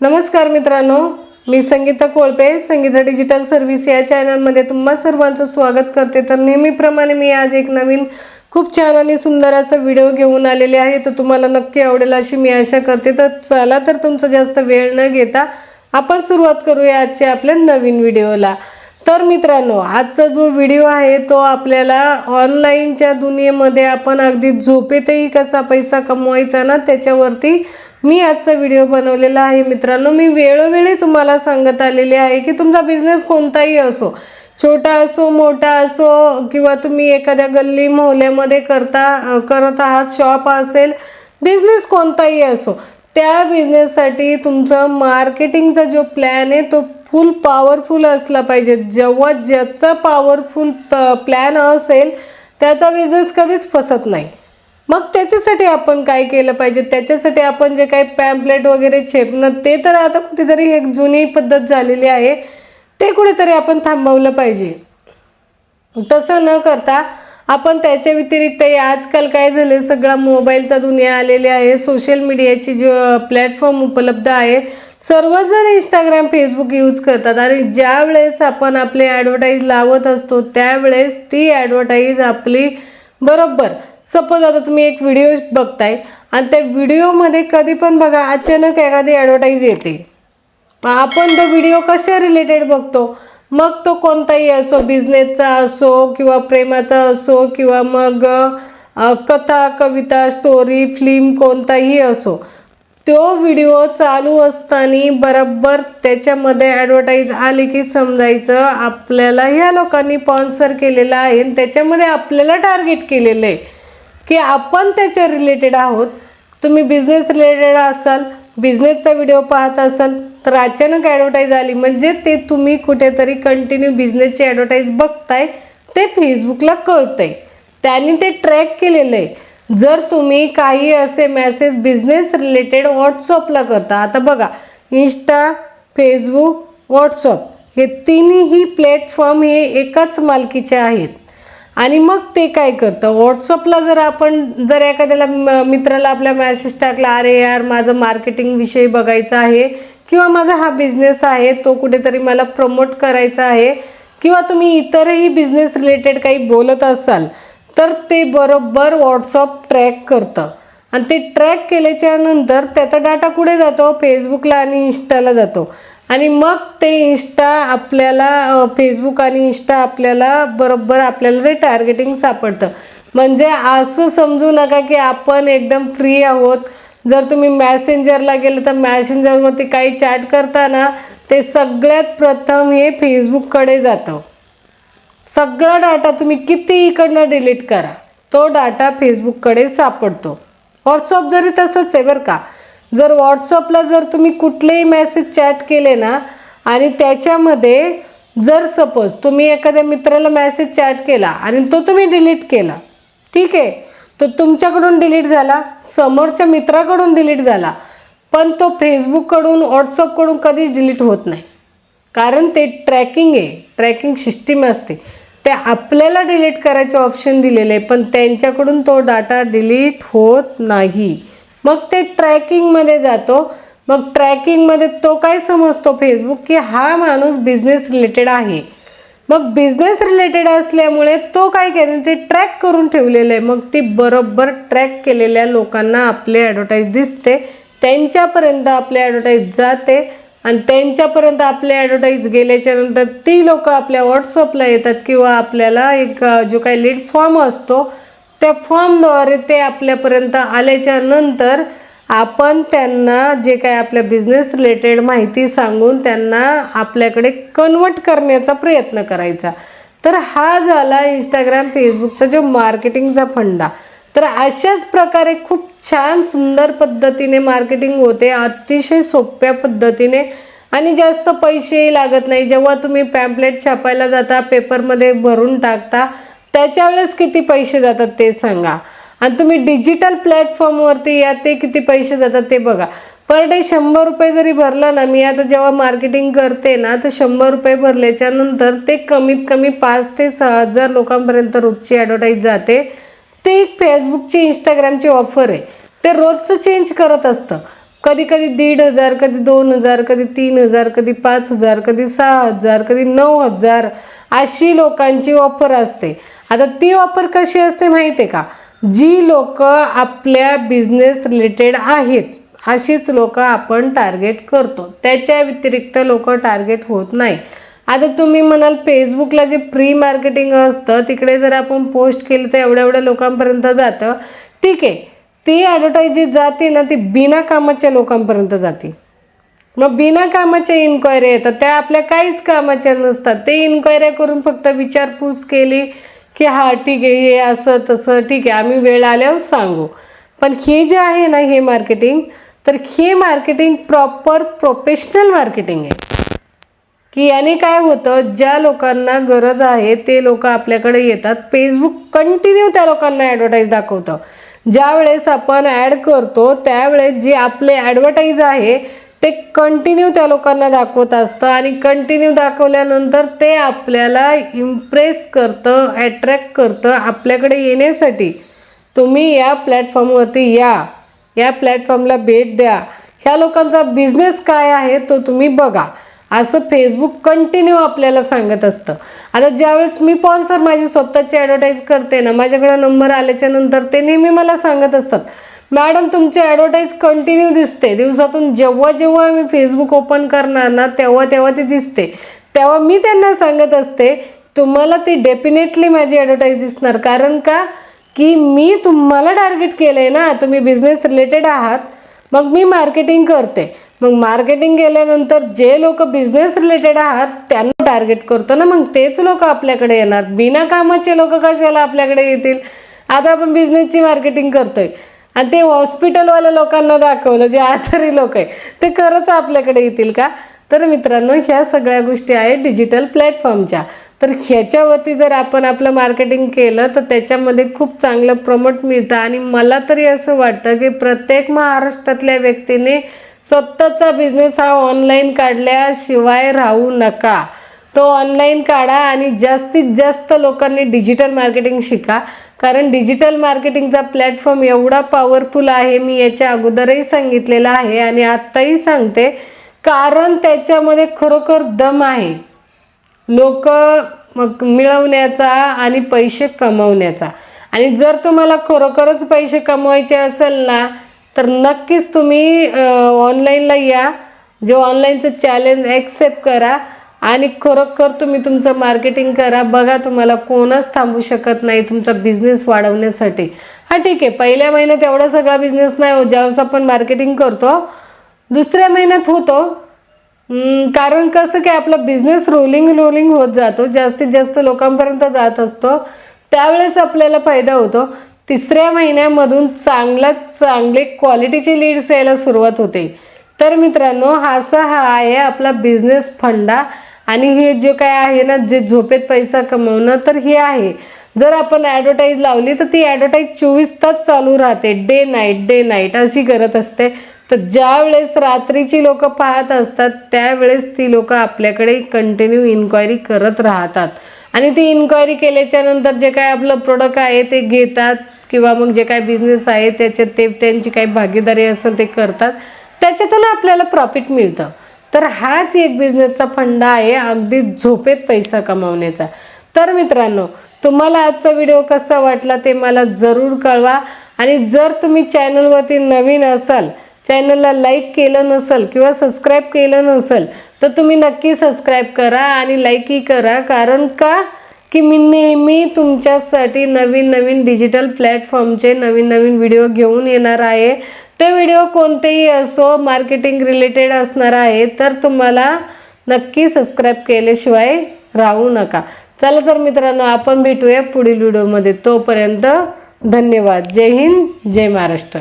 नमस्कार मित्रांनो मी संगीता कोळपे संगीता डिजिटल सर्व्हिस या चॅनलमध्ये तुम्हा सर्वांचं स्वागत करते. तर नेहमीप्रमाणे मी आज एक नवीन खूप छान आणि सुंदर असा व्हिडिओ घेऊन आलेले आहे. तर तुम्हाला नक्की आवडेल अशी मी आशा करते. तर चला तर तुमचा जास्त वेळ न घेता आपण सुरुवात करूया आजच्या आपल्या नवीन व्हिडिओला तर मित्रांनो आजचा जो व्हिडिओ आहे तो आपल्याला ऑनलाईनच्या दुनियेमध्ये आपण अगदी झोपेतही कसा पैसा कमवायचा ना त्याच्यावरती मी आजचा व्हिडिओ बनवलेला आहे. मित्रांनो मी वेळोवेळी तुम्हाला सांगत आलेले आहे की तुमचा बिझनेस कोणताही असो छोटा असो मोठा असो किंवा तुम्ही एखाद्या गल्ली मोहल्ल्यामध्ये करता करत आहात शॉप असेल बिझनेस कोणताही असो त्या बिझनेससाठी तुमचं मार्केटिंगचा जो प्लॅन आहे तो फुल पॉवरफुल असला पाहिजे. जेव्हा ज्याचा पॉवरफुल प प्लॅन असेल त्याचा बिझनेस कधीच फसत नाही. मग त्याच्यासाठी आपण काय केलं पाहिजे? त्याच्यासाठी आपण जे काही पॅम्पलेट वगैरे छेपणं ते तर आता कुठेतरी एक जुनी पद्धत झालेली आहे. ते कुठेतरी आपण थांबवलं पाहिजे. तसं न करता आपण त्याच्या व्यतिरिक्त आजकाल काय झालं सगळा मोबाईलचा दुनिया आलेली आहे सोशल मीडियाची जे प्लॅटफॉर्म उपलब्ध आहे सर्वजण इंस्टाग्राम फेसबुक यूज करतात. आणि ज्या वेळेस आपण आपले ॲडव्हर्टाईज लावत असतो त्यावेळेस ती ॲडव्हर्टाईज आपली बरोबर. सपोज आता तुम्ही एक व्हिडिओ बघताय आणि त्या व्हिडिओमध्ये कधी पण बघा अचानक एखादी ॲडव्हर्टाईज येते. आपण तो व्हिडिओ कशा रिलेटेड बघतो? मग तो कोणताही असो बिझनेसचा असो किंवा प्रेमाचा असो किंवा मग कथा कविता स्टोरी फिल्म कोणताही असो तो व्हिडिओ चालू असताना बरोबर त्याच्यामध्ये ॲडव्हर्टाईज आली की समजायचं आपल्याला ह्या लोकांनी स्पॉन्सर केलेलं आहे आणि त्याच्यामध्ये आपल्याला टार्गेट केलेलं आहे की आपण त्याच्या रिलेटेड आहोत. तुम्ही बिझनेस रिलेटेड असाल बिझनेसचा व्हिडिओ पाहत असाल तर अचानक ॲडव्हर्टाईज आली. म्हणजे ते तुम्ही कुठेतरी कंटिन्यू बिझनेसची ॲडव्हर्टाईज बघताय ते फेसबुकला कळतंय. त्यांनी ते ट्रॅक केलेलं आहे. जर तुम्ही काही असे मेसेज बिझनेस रिलेटेड व्हॉट्सअपला करता आता बघा इंस्टा फेसबुक व्हॉट्सअप हे तिन्ही प्लॅटफॉर्म हे एकाच मालकीचे आहेत. आणि मग ते काय करतं? व्हॉट्सअपला जर आपण जर एखाद्याला म- मित्राला आपल्या मॅसेज टाकला अरे यार माझं मार्केटिंग विषयी बघायचं आहे किंवा माझा हा बिझनेस आहे तो कुठेतरी मला प्रमोट करायचा आहे किंवा तुम्ही इतरही बिझनेस रिलेटेड काही बोलत असाल तर ते बरोबर व्हॉट्सअप ट्रॅक करतं. आणि ते ट्रॅक केल्याच्यानंतर त्याचा डाटा कुठे जातो? फेसबुकला आणि इंस्टाला जातो. आणि मग ते इंस्टा आपल्याला फेसबुक आणि इंस्टा आपल्याला बरोबर आपल्याला ते टार्गेटिंग सापडतं. म्हणजे असं समजू नका की आपण एकदम फ्री आहोत. जर तुम्ही मॅसेंजरला गेलं तर मॅसेंजरवरती काही चॅट करताना ते सगळ्यात प्रथम हे फेसबुककडे जातं. सगळा डाटा तुम्ही किती इकडनं डिलीट करा तो डाटा फेसबुककडे सापडतो. व्हॉट्सअप जरी तसंच आहे बरं का. जर व्हॉट्सअपला जर तुम्ही कुठलेही मेसेज चॅट केले ना आणि त्याच्यामध्ये जर सपोज तुम्ही एखाद्या मित्राला मेसेज चॅट केला आणि तो तुम्ही डिलीट केला ठीक आहे? तो तुमच्याकडून डिलीट झाला समोरच्या मित्राकडून डिलीट झाला पण तो फेसबुककडून व्हॉट्सअपकडून कधीच डिलीट होत नाही. कारण ते ट्रॅकिंग आहे ट्रॅकिंग सिस्टीम असते. ते आपल्याला डिलीट करायचे ऑप्शन दिलेले आहे पण त्यांच्याकडून तो डाटा डिलीट होत नाही. मग ते ट्रॅकिंगमध्ये जातो. मग ट्रॅकिंगमध्ये तो काय समजतो फेसबुक की हा माणूस बिझनेस रिलेटेड आहे. मग बिझनेस रिलेटेड असल्यामुळे तो काय केलं ते ट्रॅक करून ठेवलेलं आहे. मग ती बरोबर ट्रॅक केलेल्या लोकांना आपले ॲडव्हर्टाईज दिसते. त्यांच्यापर्यंत आपली ॲडव्हर्टाईज जाते. आणि त्यांच्यापर्यंत आपले ॲडव्हर्टाईज गेल्याच्यानंतर ती लोक आपल्या व्हॉट्सअपला येतात किंवा आपल्याला एक जो काही लीड फॉर्म असतो त्या फॉर्मद्वारे ते आपल्यापर्यंत आल्याच्यानंतर आपण त्यांना जे काय आपल्या बिझनेस रिलेटेड माहिती सांगून त्यांना आपल्याकडे कन्वर्ट करण्याचा प्रयत्न करायचा. तर हा झाला इंस्टाग्राम फेसबुकचा जो मार्केटिंगचा फंडा. तर अशाच प्रकारे खूप छान सुंदर पद्धतीने मार्केटिंग होते अतिशय सोप्या पद्धतीने आणि जास्त पैसेही लागत नाही. जेव्हा तुम्ही पॅम्पलेट छापायला जाता पेपरमध्ये भरून टाकता त्याच्या वेळेस किती पैसे जातात ते सांगा. आणि तुम्ही डिजिटल प्लॅटफॉर्मवरती या ते किती पैसे जातात ते बघा. पर डे शंभर रुपये जरी भरला ना मी आता जेव्हा मार्केटिंग करते ना तर शंभर रुपये भरल्याच्या नंतर ते कमीत कमी पाच ते सहा हजार लोकांपर्यंत रोजची ॲडव्हर्टाईज जाते. ते एक फेसबुकची इंस्टाग्रामची ऑफर आहे. ते रोजचं चेंज करत असतं. कधी कधी दीड हजार कधी दोन हजार कधी तीन हजार कधी पाच हजार कधी सहा हजार कधी नऊ हजार अशी लोकांची ऑफर असते. आता ती ऑफर कशी असते माहिती आहे का? जी लोक आपल्या बिझनेस रिलेटेड आहेत अशीच लोक आपण टार्गेट करतो. त्याच्या व्यतिरिक्त लोक टार्गेट होत नाही. आता तुम्ही म्हणाल फेसबुकला जे प्री मार्केटिंग असतं तिकडे जर आपण पोस्ट केलं तर एवढ्या एवढ्या लोकांपर्यंत जातं. ठीक. आहे ती ॲडव्हर्टाईज जी जाते ना ती बिना कामाच्या लोकांपर्यंत जाते. मग बिना कामाच्या इन्क्वायऱ्या येतात. त्या आपल्या काहीच कामाच्या नसतात. ते इन्क्वायऱ्या करून फक्त विचारपूस केली की हा ठीक आहे हे असं तसं ठीक आहे आम्ही वेळ आल्यावर सांगू. पण हे जे आहे ना हे मार्केटिंग तर हे मार्केटिंग प्रॉपर प्रोफेशनल मार्केटिंग आहे. की याने काय होतं ज्या लोकांना गरज आहे ते लोक आपल्याकडे येतात. फेसबुक कंटिन्यू त्या लोकांना ॲडव्हर्टाईज दाखवतं. ज्या वेळेस आपण ॲड करतो त्यावेळेस जे आपले ॲडव्हर्टाईज आहे ते कंटिन्यू त्या लोकांना दाखवत असतं आणि कंटिन्यू दाखवल्यानंतर ते आपल्याला इम्प्रेस करतं ॲट्रॅक्ट करतं आपल्याकडे येण्यासाठी. तुम्ही या प्लॅटफॉर्मवरती या या प्लॅटफॉर्मला भेट द्या. ह्या लोकांचा बिझनेस काय आहे तो तुम्ही बघा. असं फेसबुक कंटिन्यू आपल्याला सांगत असतं. आता ज्यावेळेस मी पण सर माझी स्वतःची ॲडव्हर्टाईज करते ना माझ्याकडं नंबर आल्याच्यानंतर ते नेहमी मला सांगत असतात. मॅडम तुमची ॲडव्हर्टाईज कंटिन्यू दिसते. दिवसातून जेव्हा जेव्हा मी फेसबुक ओपन करणार ना तेव्हा तेव्हा ती दिसते. तेव्हा मी त्यांना सांगत असते तुम्हाला ती डेफिनेटली माझी ॲडव्हर्टाईज दिसणार. कारण का? की मी तुम्हाला टार्गेट केलं आहे ना तुम्ही बिझनेस रिलेटेड आहात मग मी मार्केटिंग करते. मग मार्केटिंग केल्यानंतर जे लोक बिझनेस रिलेटेड आहात त्यांना टार्गेट करतो ना मग तेच लोक आपल्याकडे येणार. बिना कामाचे लोक कशाला आपल्याकडे येतील? आता आपण बिझनेसची मार्केटिंग करतोय. आणि ते हॉस्पिटलवाल्या लोकांना दाखवलं जे आजारी लोक आहे. ते खरंच आपल्याकडे येतील का? तर मित्रांनो ह्या सगळ्या गोष्टी आहेत डिजिटल प्लॅटफॉर्मच्या तर ह्याच्यावरती जर आपण आपलं मार्केटिंग केलं तर त्याच्यामध्ये खूप चांगलं प्रमोट मिळतं. आणि मला तरी असं वाटतं की प्रत्येक महाराष्ट्रातल्या व्यक्तीने स्वतःचा बिझनेस हा ऑनलाईन काढल्याशिवाय राहू नका. तो ऑनलाईन काढा आणि जास्तीत जास्त लोकांनी डिजिटल मार्केटिंग शिका. कारण डिजिटल मार्केटिंगचा प्लॅटफॉर्म एवढा पॉवरफुल आहे मी याच्या अगोदरही सांगितलेलं आहे आणि आत्ताही सांगते. कारण त्याच्यामध्ये खरोखर दम आहे. लोक मिळवण्याचा आणि पैसे कमवण्याचा. आणि जर तुम्हाला खरोखरच पैसे कमवायचे असेल ना तर नक्कीच तुम्ही ऑनलाईनला या. जे ऑनलाईनचं चॅलेंज ॲक्सेप्ट करा. आणि खरोखर तुम्ही तुमचं मार्केटिंग करा. बघा तुम्हाला कोणच थांबू शकत नाही तुमचा बिझनेस वाढवण्यासाठी. हा ठीक आहे. पहिल्या महिन्यात एवढा सगळा बिझनेस नाही हो ज्यावेळेस आपण मार्केटिंग करतो दुसऱ्या महिन्यात होतो. कारण कसं की आपला बिझनेस रोलिंग रोलिंग होत जातो. जास्तीत जास्त लोकांपर्यंत जात असतो. त्यावेळेस आपल्याला फायदा होतो. तिसऱ्या महिन्यामधून चांगल्यात चांगले क्वालिटीचे लीड्स यायला सुरुवात होते. तर मित्रांनो हा असा हा आहे आपला बिझनेस फंडा. आणि हे जे काय आहे ना जे झोपेत पैसा कमवणं तर हे आहे. जर आपण ॲडव्हर्टाईज लावली तर ती ॲडव्हर्टाईज चोवीस तास चालू राहते. डे नाईट डे नाईट अशी करत असते. तर ज्या वेळेस रात्रीची लोक पाहत असतात त्यावेळेस ती लोक आपल्याकडे कंटिन्यू इन्क्वायरी करत राहतात. आणि ती इन्क्वायरी केल्याच्यानंतर जे काय आपलं प्रोडक्ट आहे ते घेतात किंवा मग जे काय बिझनेस आहे त्याच्यात ते त्यांची काही भागीदारी असेल ते करतात. त्याच्यातून आपल्याला प्रॉफिट मिळतं. तर हाच एक बिझनेसचा फंडा आहे अगदी झोपेत पैसा कमावण्याचा. तर मित्रांनो तुम्हाला आजचा व्हिडिओ कसा वाटला ते मला जरूर कळवा. आणि जर तुम्ही चॅनलवरती नवीन असाल चॅनलला लाईक केलं नसेल किंवा सबस्क्राईब केलं नसेल तर तुम्ही नक्की सबस्क्राईब करा आणि लाईकही करा. कारण का? की मी नेहमी तुमच्यासाठी नवीन नवीन डिजिटल प्लॅटफॉर्मचे नवीन नवीन व्हिडिओ घेऊन येणार आहे. ते व्हिडिओ कोणतेही असो मार्केटिंग रिलेटेड असणार आहे तर तुम्हाला नक्की सबस्क्राईब केल्याशिवाय राहू नका. चला तर मित्रांनो आपण भेटूया पुढील व्हिडिओमध्ये तोपर्यंत धन्यवाद. जय हिंद जय महाराष्ट्र.